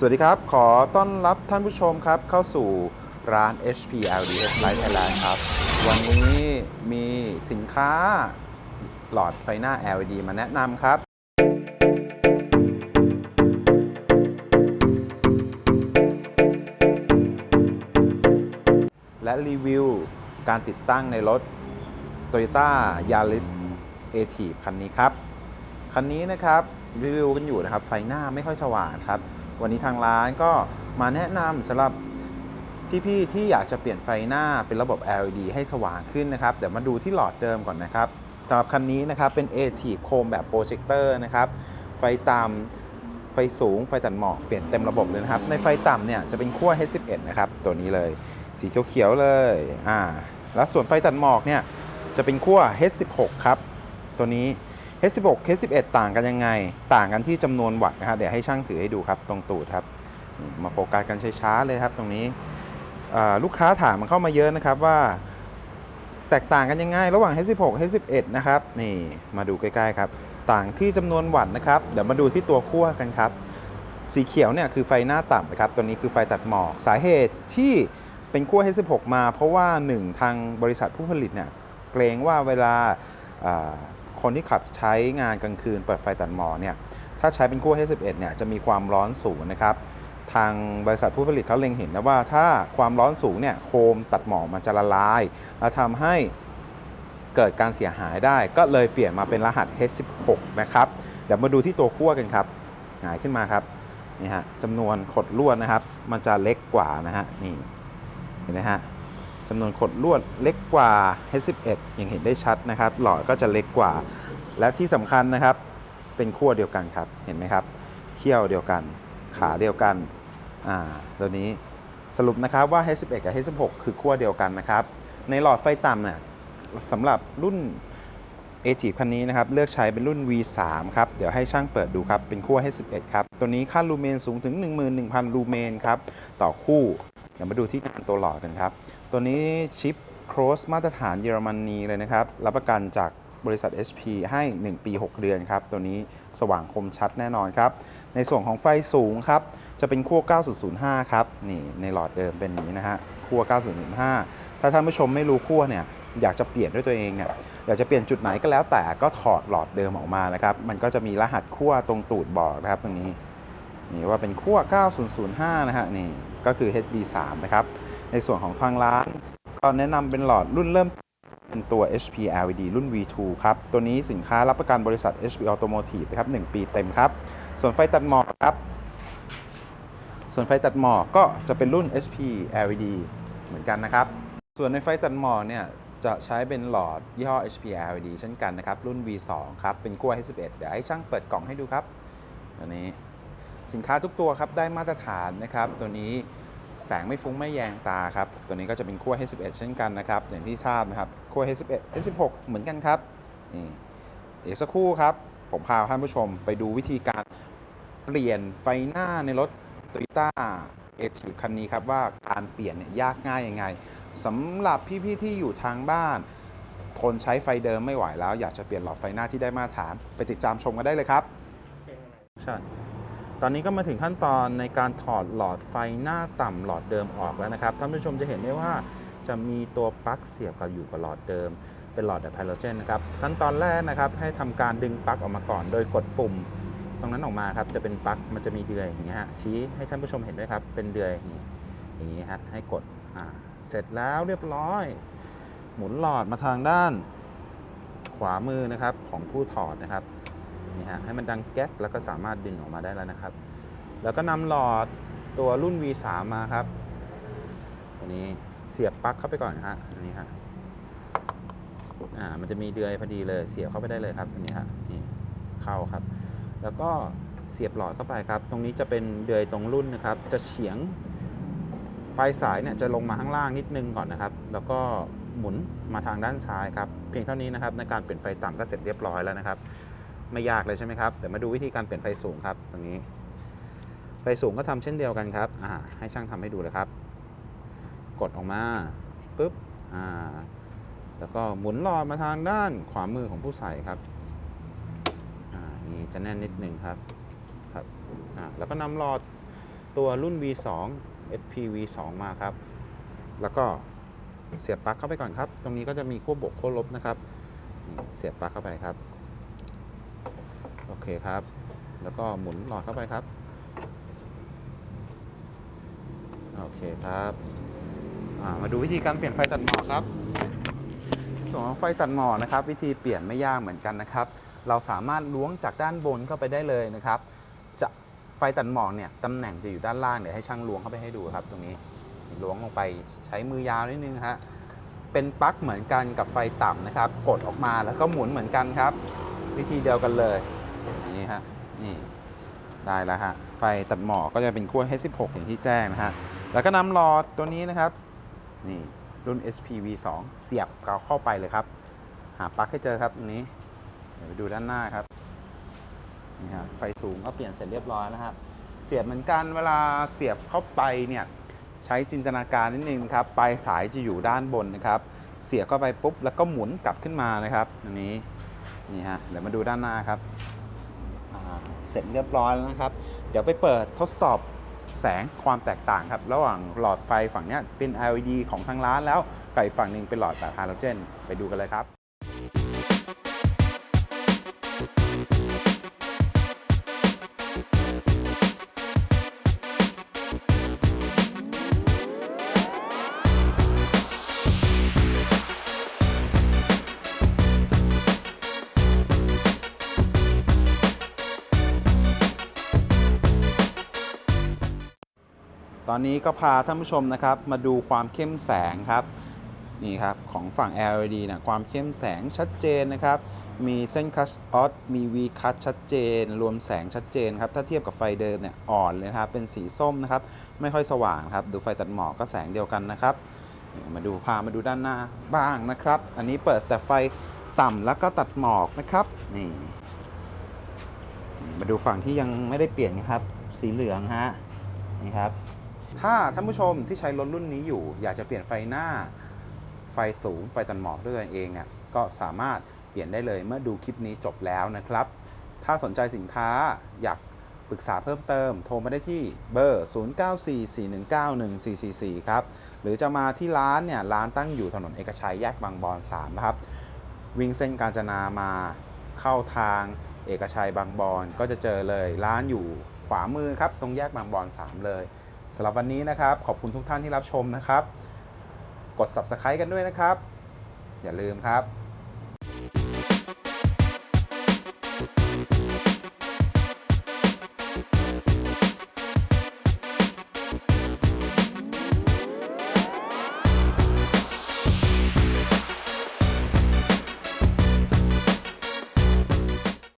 สวัสดีครับ ขอต้อนรับท่านผู้ชมครับ เข้าสู่ร้าน HP LDS Light Thailand ครับ วันนี้มีสินค้าหลอดไฟหน้า LED มาแนะนำครับ และรีวิวการติดตั้งในรถ Toyota Yaris a t i v คันนี้ครับ คันนี้นะครับ รีวิวกันอยู่นะครับ ไฟหน้าไม่ค่อยสว่างครับ วันนี้ทางร้านก็มาแนะนำสำหรับพี่ๆที่อยากจะเปลี่ยนไฟหน้าเป็นระบบ LED ให้สว่างขึ้นนะครับ เดี๋ยวมาดูที่หลอดเดิมก่อนนะครับสำหรับคันนี้นะครับเป็น a t i v โคมแบบโปรเจคเตอร์นะครับ ไฟต่ำไฟสูง ไฟตัดหมอกเปลี่ยนเต็มระบบเลยนะครับ ในไฟต่ำเนี่ยจะเป็นขั้ว H11 นะครับ ตัวนี้เลย สีเขียวๆเลยอ่าแล้วส่วนไฟตัดหมอกเนี่ยจะเป็นขั้ว H16 ครับ ตัวนี้ H16 H11 ต่างกันยังไง ต่างกันที่จำนวนวัตต์นะครับเดี๋ยวให้ช่างถือให้ดูครับตรงตูดครับมาโฟกัสกันช้าๆเลยครับตรงนี้ลูกค้าถามมันเข้ามาเยอะนะครับว่า แตกต่างกันยังไง ระหว่าง H16 H11 นะครับนี่มาดูใกล้ๆครับต่างที่จำนวนวัตต์นะครับเดี๋ยวมาดูที่ตัวขั้วกันครับสีเขียวเนี่ยคือไฟหน้าต่ำนะครับ ตัวนี้คือไฟตัดหมอก สาเหตุที่เป็นขั้ว H16 มา เพราะว่า 1 ทางบริษัทผู้ผลิตเนี่ยเกรงว่าเวลา คนที่ขับใช้งานกลางคืนเปิดไฟตัดหมอกเนี่ยถ้าใช้เป็นขั้ว H11 เนี่ยจะมีความร้อนสูงนะครับทางบริษัทผู้ผลิตเขาเล็งเห็นนะว่าถ้าความร้อนสูงเนี่ยโคมตัดหมอกมันจะละลายและทำให้เกิดการเสียหายได้ ก็เลยเปลี่ยนมาเป็นรหัส H16 นะครับเดี๋ยวมาดูที่ตัวขั้วกันครับหงายขึ้นมาครับนี่ฮะจำนวนขดลวดนะครับ มันจะเล็กกว่านะฮะนี่เห็นไหมฮะ จำนวนขดลวดเล็กกว่า H11 อย่างเห็นได้ชัดนะครับ หลอดก็จะเล็กกว่า และที่สำคัญนะครับ เป็นขั้วเดียวกันครับ เห็นไหมครับ เขี้ยวเดียวกัน ขาเดียวกัน อ่า ตัวนี้สรุปนะครับว่า H11 กับ H16 คือขั้วเดียวกันนะครับ ในหลอดไฟต่ำเนี่ยสำหรับรุ่น a t i v คันนี้นะครับ เลือกใช้เป็นรุ่น V3 ครับ เดี๋ยวให้ช่างเปิดดูครับ เป็นขั้ว H11 ครับ ตัวนี้ค่าลูเมนสูงถึง 11,000 ลูเมนครับ ต่อคู่ เดี๋ยวมาดูที่งานตัวหลอดกันครับ ตัวนี้ชิปโครสมาตรฐานเยอรมนีเลยนะครับ รับประกันจากบริษัท HP ให้ 1 ปี 6 เดือนครับ ตัวนี้สว่างคมชัดแน่นอนครับ ในส่วนของไฟสูงครับ จะเป็นขั้ว 9005 ครับ นี่ในหลอดเดิมเป็นอย่างนี้นะฮะขั้ว 9005 ถ้าท่านผู้ชมไม่รู้ขั้วเนี่ยอยากจะเปลี่ยนด้วยตัวเองเนี่ยอยากจะเปลี่ยนจุดไหนก็แล้วแต่ก็ถอดหลอดเดิมออกมานะครับ มันก็จะมีรหัสขั้วตรงตูดบอกนะครับตรงนี้ นี่ว่าเป็นขั้ว 9005 นะฮะนี่ ก็คือ HB3 นะครับ ในส่วนของทางร้านก็แนะนำเป็นหลอดรุ่นเริ่มเป็นตัว HP LED รุ่น V2 ครับ ตัวนี้สินค้ารับประกันบริษัท HP Automotive นะครับ 1 ปีเต็มครับ ส่วนไฟตัดหมอกครับ ส่วนไฟตัดหมอกก็จะเป็นรุ่น HP LED เหมือนกันนะครับ ส่วนในไฟตัดหมอกเนี่ยจะใช้เป็นหลอดยี่ห้อ HP LED เช่นกันนะครับ รุ่น V2 ครับ เป็นขั้ว H11 เดี๋ยวให้ช่างเปิดกล่องให้ดูครับตัวนี้ สินค้าทุกตัวครับได้มาตรฐานนะครับ ตัวนี้แสงไม่ฟุ้งไม่แยงตาครับ ตัวนี้ก็จะเป็นขั้ว H11 เช่นกันนะครับ อย่างที่ทราบนะครับขั้ว H11 H16 เหมือนกันครับนี่เดี๋ยวสักครู่ครับ ผมพาท่านผู้ชมไปดูวิธีการเปลี่ยนไฟหน้าในรถ Toyota a t i v คันนี้ครับว่าการเปลี่ยนเนี่ยยากง่ายยังไงสำหรับพี่ๆที่อยู่ทางบ้าน ทนใช้ไฟเดิมไม่ไหวแล้ว อยากจะเปลี่ยนหลอดไฟหน้าที่ได้มาตรฐาน ไปติดตามชมกันได้เลยครับใช่ อนนี้ก็มาถึงขั้นตอนในการถอดหลอดไฟหน้าต่ำหลอดเดิมออกแล้วนะครับท่านผู้ชมจะเห็นได้ว่าจะมีตัวปลั๊กเสียบกับอยู่กับหลอดเดิม เป็นหลอดแบบไฮโดรเจนนะครับขั้นตอนแรกนะครับให้ทำการดึงปลั๊กออกมาก่อน โดยกดปุ่ม ตรงนั้นออกมาครับจะเป็นปลั๊กมันจะมีเดือยอย่างเงี้ยฮะชี้ให้ท่านผู้ชมเห็นด้วยครับเป็นเดือยนี่อย่างนี้ฮะให้กดอ่าเสร็จแล้วเรียบร้อย หมุนหลอดมาทางด้านขวามือนะครับของผู้ถอดนะครับ นี่ฮะให้มันดังแก๊กแล้วก็สามารถดึงออกมาได้แล้วนะครับ แล้วก็นำหลอดตัวรุ่น V3 มาครับตัวนี้เสียบปลั๊กเข้าไปก่อนนะฮะอันนี้ฮะอ่ามันจะมีเดือยพอดีเลยเสียบเข้าไปได้เลยครับตัวนี้ฮะนี่เข้าครับ แล้วก็เสียบหลอดเข้าไปครับ ตรงนี้จะเป็นเดือยตรงรุ่นนะครับ จะเฉียงปลายสายเนี่ยจะลงมาข้างล่างนิดนึงก่อนนะครับ แล้วก็หมุนมาทางด้านซ้ายครับ เพียงเท่านี้นะครับในการเปลี่ยนไฟต่ำก็เสร็จเรียบร้อยแล้วนะครับ ไม่ยากเลยใช่ไหมครับเดี๋ยวมาดูวิธีการเปลี่ยนไฟสูงครับตรงนี้ ไฟสูงก็ทำเช่นเดียวกันครับอ่าให้ช่างทำให้ดูเลยครับ กดออกมาปุ๊บอ่าแล้วก็หมุนหลอดมาทางด้านขวามือของผู้ใส่ครับอ่านี่จะแน่นนิดหนึ่งครับครับอ่าแล้วก็นำหลอดตัวรุ่น V2 SPV2 มาครับ แล้วก็เสียบปลั๊กเข้าไปก่อนครับ ตรงนี้ก็จะมีขั้วบวกขั้วลบนะครับ เสียบปลั๊กเข้าไปครับ โอเคครับ แล้วก็หมุนหลอดเข้าไปครับ โอเคครับามาดูวิธีการเปลี่ยนไฟตัดหมอกครับส่วนของไฟตัดหมอกนะครับ วิธีเปลี่ยนไม่ยากเหมือนกันนะครับ เราสามารถล้วงจากด้านบนเข้าไปได้เลยนะครับ จะไฟตัดหมอกเนี่ยตำแหน่งจะอยู่ด้านล่างเดี๋ยวให้ช่างล้วงเข้าไปให้ดูครับ ตรงนี้ล้วงลงไปใช้มือยาวนิดนึงฮะเป็นปลั๊กเหมือนกันกับไฟต่ำนะครับ กดออกมาแล้วก็หมุนเหมือนกันครับ วิธีเดียวกันเลย นี้ฮะนี่ได้แล้วฮะไฟตัดหมอกก็จะเป็นขั้ว H16 อย่างที่แจ้งนะฮะแล้วก็นำหลอดตัวนี้นะครับนี่รุ่น SPV2 เสียบเกาเข้าไปเลยครับ หาปลั๊กให้เจอครับตรงนี้เดี๋ยวไปดูด้านหน้าครับนี่ครับไฟสูงก็เปลี่ยนเสร็จเรียบร้อยแล้วครับ เสียบเหมือนกันเวลาเสียบเข้าไปเนี่ยใช้จินตนาการนิดนึงครับปลายสายจะอยู่ด้านบนนะครับ เสียบเข้าไปปุ๊บแล้วก็หมุนกลับขึ้นมานะครับตรงนี้นี่ฮะเดี๋ยวมาดูด้านหน้าครับ เสร็จเรียบร้อยแล้วนะครับ เดี๋ยวไปเปิดทดสอบแสงความแตกต่างครับ ระหว่างหลอดไฟฝั่งนี้เป็น LED ของทางร้านแล้วกับอีกฝั่งหนึ่งเป็นหลอดแบบฮาโลเจน ไปดูกันเลยครับ อนนี้ก็พาท่านผู้ชมนะครับมาดูความเข้มแสงครับนี่ครับของฝั่ง LED นะความเข้มแสงชัดเจนนะครับ มีเส้นคัสออสมี V คัสชัดเจน รวมแสงชัดเจนครับ ถ้าเทียบกับไฟเดิมเนี่ยอ่อนเลยนะครับ เป็นสีส้มนะครับ ไม่ค่อยสว่างครับ ดูไฟตัดหมอกก็แสงเดียวกันนะครับ มาดูพามาดูด้านหน้าบ้างนะครับ อันนี้เปิดแต่ไฟต่ำแล้วก็ตัดหมอกนะครับ นี่ มาดูฝั่งที่ยังไม่ได้เปลี่ยนครับ สีเหลืองฮะ นี่ครับ ถ้าท่านผู้ชมที่ใช้รถรุ่นนี้อยู่ อยากจะเปลี่ยนไฟหน้า ไฟสูง ไฟตัดหมอกด้วยตัวเองเนี่ยก็สามารถเปลี่ยนได้เลยเมื่อดูคลิปนี้จบแล้วนะครับ ถ้าสนใจสินค้าอยากปรึกษาเพิ่มเติม โทรมาได้ที่เบอร์ 0944191444 ครับ หรือจะมาที่ร้านเนี่ย ร้านตั้งอยู่ถนนเอกชัยแยกบางบอน 3 นะครับ วิ่งเส้นกาญจนามาเข้าทางเอกชัยบางบอนก็จะเจอเลย ร้านอยู่ขวามือครับ ตรงแยกบางบอน 3 เลย สำหรับวันนี้นะครับ ขอบคุณทุกท่านที่รับชมนะครับ กด subscribe กันด้วยนะครับ อย่าลืมครับ